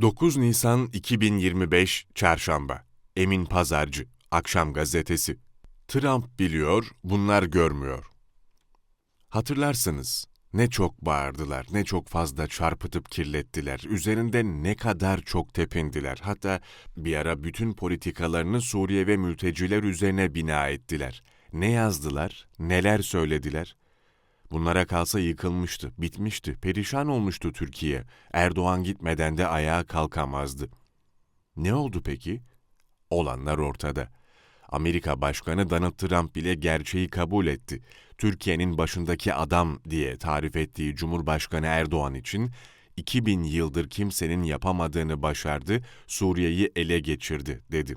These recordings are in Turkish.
9 Nisan 2025 Çarşamba Emin Pazarcı Akşam Gazetesi Trump biliyor, bunlar görmüyor. Hatırlarsınız, ne çok bağırdılar, ne çok fazla çarpıtıp kirlettiler, üzerinde ne kadar çok tepindiler. Hatta bir ara bütün politikalarını Suriye ve mülteciler üzerine bina ettiler. Ne yazdılar, neler söylediler? Bunlara kalsa yıkılmıştı, bitmişti, perişan olmuştu Türkiye. Erdoğan gitmeden de ayağa kalkamazdı. Ne oldu peki? Olanlar ortada. Amerika Başkanı Donald Trump bile gerçeği kabul etti. Türkiye'nin başındaki adam diye tarif ettiği Cumhurbaşkanı Erdoğan için 2000 yıldır kimsenin yapamadığını başardı, Suriye'yi ele geçirdi dedi.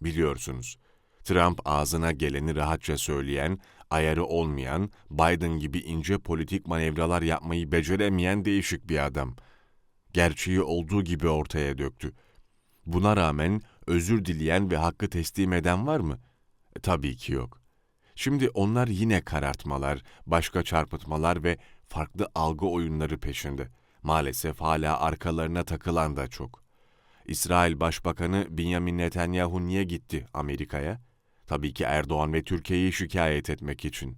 Biliyorsunuz, Trump ağzına geleni rahatça söyleyen, ayarı olmayan, Biden gibi ince politik manevralar yapmayı beceremeyen değişik bir adam. Gerçeği olduğu gibi ortaya döktü. Buna rağmen özür dileyen ve hakkı teslim eden var mı? E, tabii ki yok. Şimdi onlar yine karartmalar, başka çarpıtmalar ve farklı algı oyunları peşinde. Maalesef hala arkalarına takılan da çok. İsrail Başbakanı Benjamin Netanyahu niye gitti Amerika'ya? Tabii ki Erdoğan ve Türkiye'yi şikayet etmek için.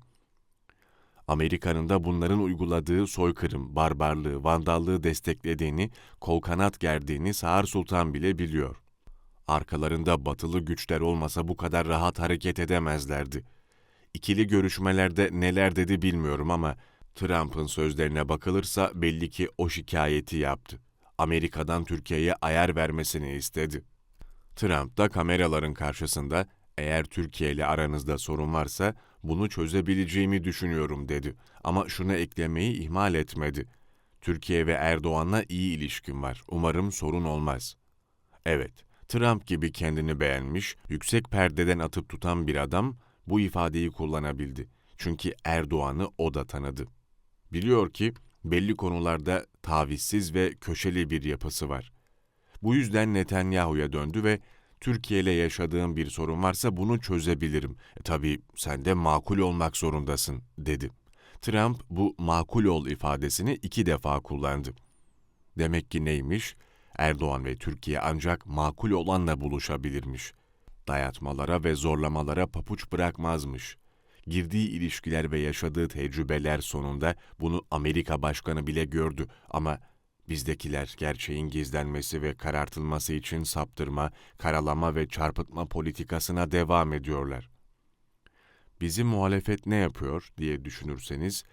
Amerika'nın da bunların uyguladığı soykırım, barbarlığı, vandallığı desteklediğini, kol kanat gerdiğini Sağır Sultan bile biliyor. Arkalarında batılı güçler olmasa bu kadar rahat hareket edemezlerdi. İkili görüşmelerde neler dedi bilmiyorum ama Trump'ın sözlerine bakılırsa belli ki o şikayeti yaptı. Amerika'dan Türkiye'ye ayar vermesini istedi. Trump da kameraların karşısında eğer Türkiye ile aranızda sorun varsa bunu çözebileceğimi düşünüyorum dedi. Ama şunu eklemeyi ihmal etmedi. Türkiye ve Erdoğan'la iyi ilişkim var. Umarım sorun olmaz. Evet, Trump gibi kendini beğenmiş, yüksek perdeden atıp tutan bir adam bu ifadeyi kullanabildi. Çünkü Erdoğan'ı o da tanıdı. Biliyor ki belli konularda tavizsiz ve köşeli bir yapısı var. Bu yüzden Netanyahu'ya döndü ve Türkiye ile yaşadığın bir sorun varsa bunu çözebilirim. E, tabii sen de makul olmak zorundasın, dedi. Trump bu makul ol ifadesini iki defa kullandı. Demek ki neymiş? Erdoğan ve Türkiye ancak makul olanla buluşabilirmiş. Dayatmalara ve zorlamalara papuç bırakmazmış. Girdiği ilişkiler ve yaşadığı tecrübeler sonunda bunu Amerika Başkanı bile gördü ama Bizdekiler gerçeğin gizlenmesi ve karartılması için saptırma, karalama ve çarpıtma politikasına devam ediyorlar. Bizim muhalefet ne yapıyor diye düşünürseniz,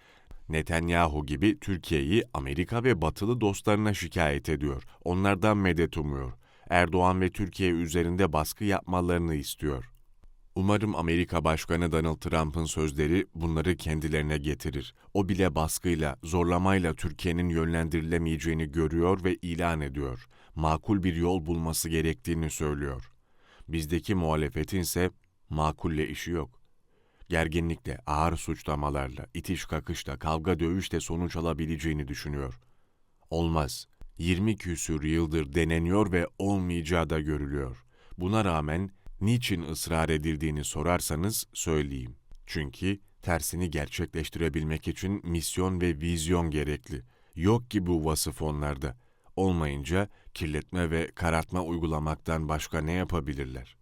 Netanyahu gibi Türkiye'yi Amerika ve batılı dostlarına şikayet ediyor. Onlardan medet umuyor. Erdoğan ve Türkiye üzerinde baskı yapmalarını istiyor. Umarım Amerika Başkanı Donald Trump'ın sözleri bunları kendilerine getirir. O bile baskıyla, zorlamayla Türkiye'nin yönlendirilemeyeceğini görüyor ve ilan ediyor. Makul bir yol bulması gerektiğini söylüyor. Bizdeki muhalefetin ise makulle işi yok. Gerginlikle, ağır suçlamalarla, itiş kakışla, kavga dövüşle sonuç alabileceğini düşünüyor. Olmaz. 20 küsür yıldır deneniyor ve olmayacağı da görülüyor. Buna rağmen Niçin ısrar edildiğini sorarsanız söyleyeyim. Çünkü tersini gerçekleştirebilmek için misyon ve vizyon gerekli. Yok ki bu vasıf onlarda. Olmayınca kirletme ve karartma uygulamaktan başka ne yapabilirler?